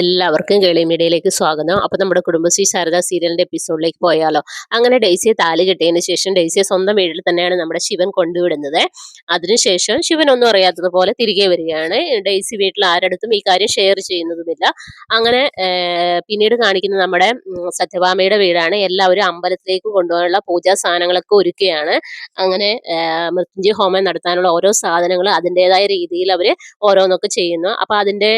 എല്ലാവർക്കും കേളി മീഡിയയിലേക്ക് സ്വാഗതം. അപ്പോൾ നമ്മുടെ കുടുംബശ്രീ ശാരദ സീരിയലിന്റെ എപ്പിസോഡിലേക്ക് പോയാലോ? അങ്ങനെ ഡെയ്സിയെ താലി കെട്ടിയതിന് ശേഷം ഡെയ്സിയെ സ്വന്തം വീട്ടിൽ തന്നെയാണ് നമ്മുടെ ശിവൻ കൊണ്ടുവിടുന്നത്. അതിനുശേഷം ശിവൻ ഒന്നും അറിയാത്തതുപോലെ തിരികെ വരികയാണ്. ഡെയ്സി വീട്ടിൽ ആരടുത്തും ഈ കാര്യം ഷെയർ ചെയ്യുന്നതുമില്ല. അങ്ങനെ പിന്നീട് കാണിക്കുന്ന നമ്മുടെ സത്യഭാമയുടെ വീടാണ്. എല്ലാവരും അമ്പലത്തിലേക്ക് കൊണ്ടുപോകാനുള്ള പൂജാ സാധനങ്ങളൊക്കെ ഒരുക്കുകയാണ്. അങ്ങനെ മൃത്യുഞ്ജയ ഹോമം നടത്താനുള്ള ഓരോ സാധനങ്ങളും അതിന്റെതായ രീതിയിൽ അവർ ഓരോന്നൊക്കെ ചെയ്യുന്നു. അപ്പൊ അതിന്റെ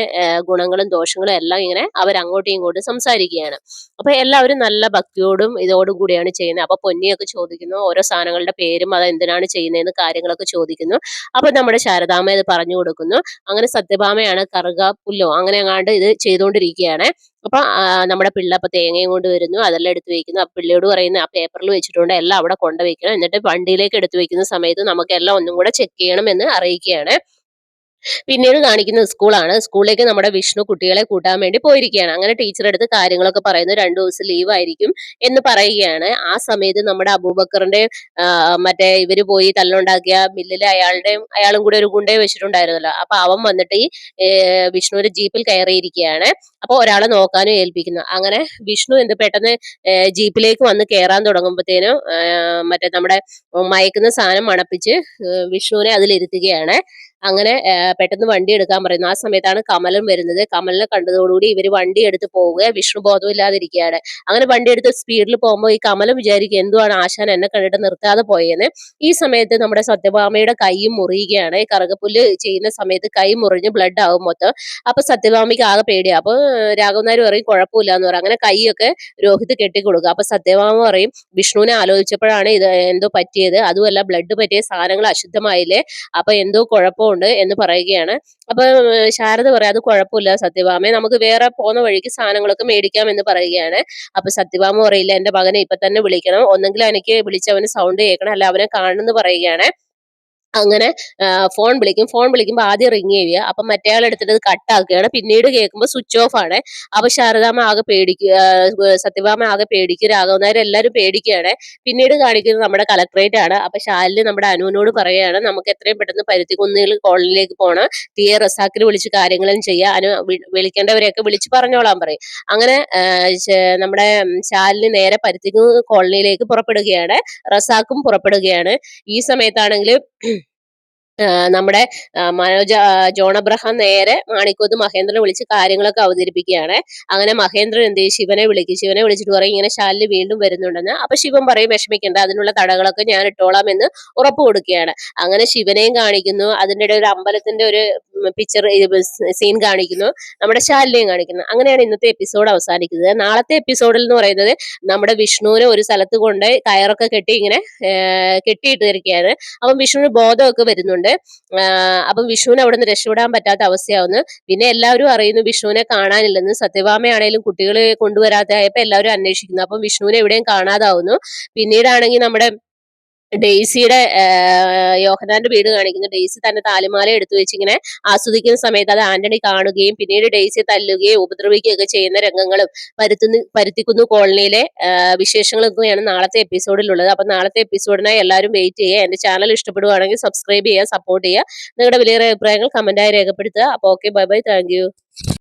ഗുണങ്ങളും ദോഷങ്ങളും എല്ലാം ഇങ്ങനെ അവർ അങ്ങോട്ടും ഇങ്ങോട്ടും സംസാരിക്കുകയാണ്. അപ്പൊ എല്ലാവരും നല്ല ഭക്തിയോടും ഇതോടും കൂടിയാണ് ചെയ്യുന്നത്. അപ്പൊ പൊന്നിയൊക്കെ ചോദിക്കുന്നു ഓരോ സാധനങ്ങളുടെ പേരും അത് എന്തിനാണ് ചെയ്യുന്നതെന്ന് കാര്യങ്ങളൊക്കെ ചോദിക്കുന്നു. അപ്പൊ നമ്മുടെ ശാരദാമ്മ ഇത് പറഞ്ഞു കൊടുക്കുന്നു. അങ്ങനെ സത്യഭാമയാണ് കറുക പുല്ലോ അങ്ങനെ അങ്ങാണ്ട് ഇത് ചെയ്തുകൊണ്ടിരിക്കുകയാണ്. അപ്പൊ നമ്മുടെ പിള്ള അപ്പൊ തേങ്ങയും കൊണ്ട് വരുന്നു അതെല്ലാം എടുത്തു വെക്കുന്നു. ആ പിള്ളയോട് പറയുന്ന ആ പേപ്പറിൽ വെച്ചിട്ടുണ്ട് എല്ലാം അവിടെ കൊണ്ടുവയ്ക്കണം. എന്നിട്ട് വണ്ടിയിലേക്ക് എടുത്തു വെക്കുന്ന സമയത്ത് നമുക്ക് എല്ലാം ഒന്നും കൂടെ ചെക്ക് ചെയ്യണം എന്ന് അറിയിക്കുകയാണ്. പിന്നീട് കാണിക്കുന്ന സ്കൂളാണ്. സ്കൂളിലേക്ക് നമ്മുടെ വിഷ്ണു കുട്ടികളെ കൂട്ടാൻ വേണ്ടി പോയിരിക്കുകയാണ്. അങ്ങനെ ടീച്ചർ അടുത്ത് കാര്യങ്ങളൊക്കെ പറയുന്നു രണ്ടു ദിവസം ലീവ് ആയിരിക്കും എന്ന് പറയുകയാണ്. ആ സമയത്ത് നമ്മുടെ അബൂബക്കറിന്റെ മറ്റേ ഇവർ പോയി തല്ലുണ്ടാക്കിയ മില്ലിൽ അയാളുടെയും അയാളും കൂടെ ഒരു ഗുണ്ടയെ വെച്ചിട്ടുണ്ടായിരുന്നല്ലോ. അപ്പൊ അവൻ വന്നിട്ട് ഈ വിഷ്ണുവിന്റെ ജീപ്പിൽ കയറിയിരിക്കുകയാണ്. അപ്പൊ ഒരാളെ നോക്കാനും ഏൽപ്പിക്കുന്നു. അങ്ങനെ വിഷ്ണു എന്ത് പെട്ടെന്ന് ജീപ്പിലേക്ക് വന്ന് കയറാൻ തുടങ്ങുമ്പോഴത്തേനും മറ്റേ നമ്മുടെ മയക്കുന്ന സാധനം മണപ്പിച്ച് വിഷ്ണുവിനെ അതിലിരുത്തുകയാണ്. അങ്ങനെ പെട്ടെന്ന് വണ്ടി എടുക്കാൻ പറയുന്നു. ആ സമയത്താണ് കമലൻ വരുന്നത്. കമലിനെ കണ്ടതോടുകൂടി ഇവർ വണ്ടി എടുത്ത് പോവുക വിഷ്ണു ബോധമില്ലാതിരിക്കുകയാണ് അങ്ങനെ വണ്ടി എടുത്ത് സ്പീഡിൽ പോകുമ്പോൾ ഈ കമലം വിചാരിക്കും എന്തുവാണ് ആശാൻ എന്നെ കണ്ടിട്ട് നിർത്താതെ പോയെന്ന് ഈ സമയത്ത് നമ്മുടെ സത്യഭാമയുടെ കൈയും മുറിയുകയാണ്. കറുകപ്പുല്ല് ചെയ്യുന്ന സമയത്ത് കൈ മുറിഞ്ഞ് ബ്ലഡ് ആവും മൊത്തം. അപ്പൊ സത്യഭാമയ്ക്ക് ആകെ പേടിയാ. അപ്പൊ രാഘവനാർ പറയും കുഴപ്പമില്ല എന്ന് പറയും അങ്ങനെ കൈയൊക്കെ രോഹിത് കെട്ടിക്കൊടുക്കുക അപ്പൊ സത്യഭാമ പറയും വിഷ്ണുവിനെ ആലോചിച്ചപ്പോഴാണ് ഇത് എന്തോ പറ്റിയത്. അതുമല്ല ബ്ലഡ് പറ്റിയ സാധനങ്ങൾ അശുദ്ധമായില്ലേ? അപ്പൊ എന്തോ കുഴപ്പമുണ്ട്. എന്ന് പറയുകയാണ്. അപ്പൊ ശാരദ പറയാം അത് കുഴപ്പമില്ല സത്യഭാമയെ നമുക്ക് വേറെ പോകുന്ന വഴിക്ക് സാധനങ്ങളൊക്കെ മേടിക്കാം എന്ന് പറയുകയാണ്. അപ്പൊ സത്യഭാമ പറയില്ല എന്റെ മകനെ ഇപ്പൊ തന്നെ വിളിക്കണം. ഒന്നെങ്കിൽ എനിക്ക് വിളിച്ചവന് സൗണ്ട് കേൾക്കണം. അല്ല അവനെ കാണണം എന്ന് പറയുകയാണ്. അങ്ങനെ ഫോൺ വിളിക്കും. ഫോൺ വിളിക്കുമ്പോൾ ആദ്യം റിങ് ചെയ്യുക. അപ്പൊ മറ്റേ ആൾ എടുത്തിട്ട് കട്ടാക്കുകയാണ് പിന്നീട് കേൾക്കുമ്പോൾ സ്വിച്ച് ഓഫ് ആണ്. അപ്പൊ ശാരദാമ്മ ആകെ പേടിക്കുക സത്യഭാമ ആകെ പേടിക്കുക രാഘവനായർ എല്ലാവരും പേടിക്കുകയാണ്. പിന്നീട് കാണിക്കുന്നത് നമ്മുടെ കളക്ടറേറ്റ് ആണ്. അപ്പൊ ശാലിന് നമ്മുടെ അനുവിനോട് പറയുകയാണ് നമുക്ക് എത്രയും പെട്ടെന്ന് പരുത്തിക്കുന്നിൽ കോളനിയിലേക്ക് പോകണം ടി റസാക്കിൽ വിളിച്ച് കാര്യങ്ങളും ചെയ്യുക അനു വിളിക്കേണ്ടവരെയൊക്കെ വിളിച്ച് പറഞ്ഞോളാൻ പറയും. അങ്ങനെ നമ്മുടെ ശാലിന് നേരെ പരുത്തിക്കുന്ന് കോളനിയിലേക്ക് പുറപ്പെടുകയാണ്. റസാക്കും പുറപ്പെടുകയാണ്. ഈ സമയത്താണെങ്കിൽ നമ്മുടെ മനോജ് ജോൺ അബ്രഹാം നേരെ മാണിക്കോത്ത് മഹേന്ദ്രനെ വിളിച്ച് കാര്യങ്ങളൊക്കെ അവതരിപ്പിക്കുകയാണ്. അങ്ങനെ മഹേന്ദ്രൻ എന്ത് ചെയ്യും? ശിവനെ വിളിക്കും. ശിവനെ വിളിച്ചിട്ട് പറയും ഇങ്ങനെ ശാലിന് വീണ്ടും വരുന്നുണ്ടെന്ന്. അപ്പൊ ശിവൻ പറയും വിഷമിക്കേണ്ട അതിനുള്ള തടകളൊക്കെ ഞാൻ ഇട്ടോളാം എന്ന് ഉറപ്പ് കൊടുക്കുകയാണ്. അങ്ങനെ ശിവനെയും കാണിക്കുന്നു. അതിന്റെ ഒരു അമ്പലത്തിന്റെ ഒരു പിക്ചർ സീൻ കാണിക്കുന്നു. നമ്മുടെ ശാലിനെയും കാണിക്കുന്നു. അങ്ങനെയാണ് ഇന്നത്തെ എപ്പിസോഡ് അവസാനിക്കുന്നത്. നാളത്തെ എപ്പിസോഡിൽ എന്ന് പറയുന്നത് നമ്മുടെ വിഷ്ണുവിനെ ഒരു സ്ഥലത്ത് കൊണ്ട് കയറൊക്കെ കെട്ടി ഇങ്ങനെ കെട്ടിയിട്ടിരിക്കുകയാണ്. അപ്പം വിഷ്ണുവിന് ബോധമൊക്കെ വരുന്നുണ്ട്. അപ്പം വിഷ്ണുവിന് അവിടെ നിന്ന് രക്ഷപ്പെടാൻ പറ്റാത്ത അവസ്ഥയാവുന്നു. പിന്നെ എല്ലാവരും അറിയുന്നു വിഷ്ണുവിനെ കാണാനില്ലെന്ന്. സത്യഭാമയാണേലും കുട്ടികളെ കൊണ്ടുവരാതായപ്പോ എല്ലാവരും അന്വേഷിക്കുന്നു. അപ്പം വിഷ്ണുവിനെ എവിടെയും കാണാതാവുന്നു. പിന്നീടാണെങ്കിൽ നമ്മുടെ ഡെയ്സിയുടെ യോഹനാന്റെ വീട് കാണിക്കുന്നു. ഡെയ്സി തന്റെ താലിമാല എടുത്തു വെച്ച് ഇങ്ങനെ ആസ്വദിക്കുന്ന സമയത്ത് അത് ആന്റണി കാണുകയും പിന്നീട് ഡെയ്സിയെ തല്ലുകയും ഉപദ്രവിക്കുകയും ഒക്കെ ചെയ്യുന്ന രംഗങ്ങളും പരുത്തുന്നു പരുത്തിക്കുന്നു കോളനിയിലെ വിശേഷങ്ങളൊക്കെയാണ് നാളത്തെ എപ്പിസോഡിലുള്ളത്. അപ്പൊ നാളത്തെ എപ്പിസോഡിനായി എല്ലാവരും വെയിറ്റ് ചെയ്യുക. എന്റെ ചാനൽ ഇഷ്ടപ്പെടുവാണെങ്കിൽ സബ്സ്ക്രൈബ് ചെയ്യുക സപ്പോർട്ട് ചെയ്യുക. നിങ്ങളുടെ വിലയേറെ അഭിപ്രായങ്ങൾ കമന്റായി രേഖപ്പെടുത്തുക. അപ്പൊ ഓക്കെ ബൈ ബൈ. താങ്ക്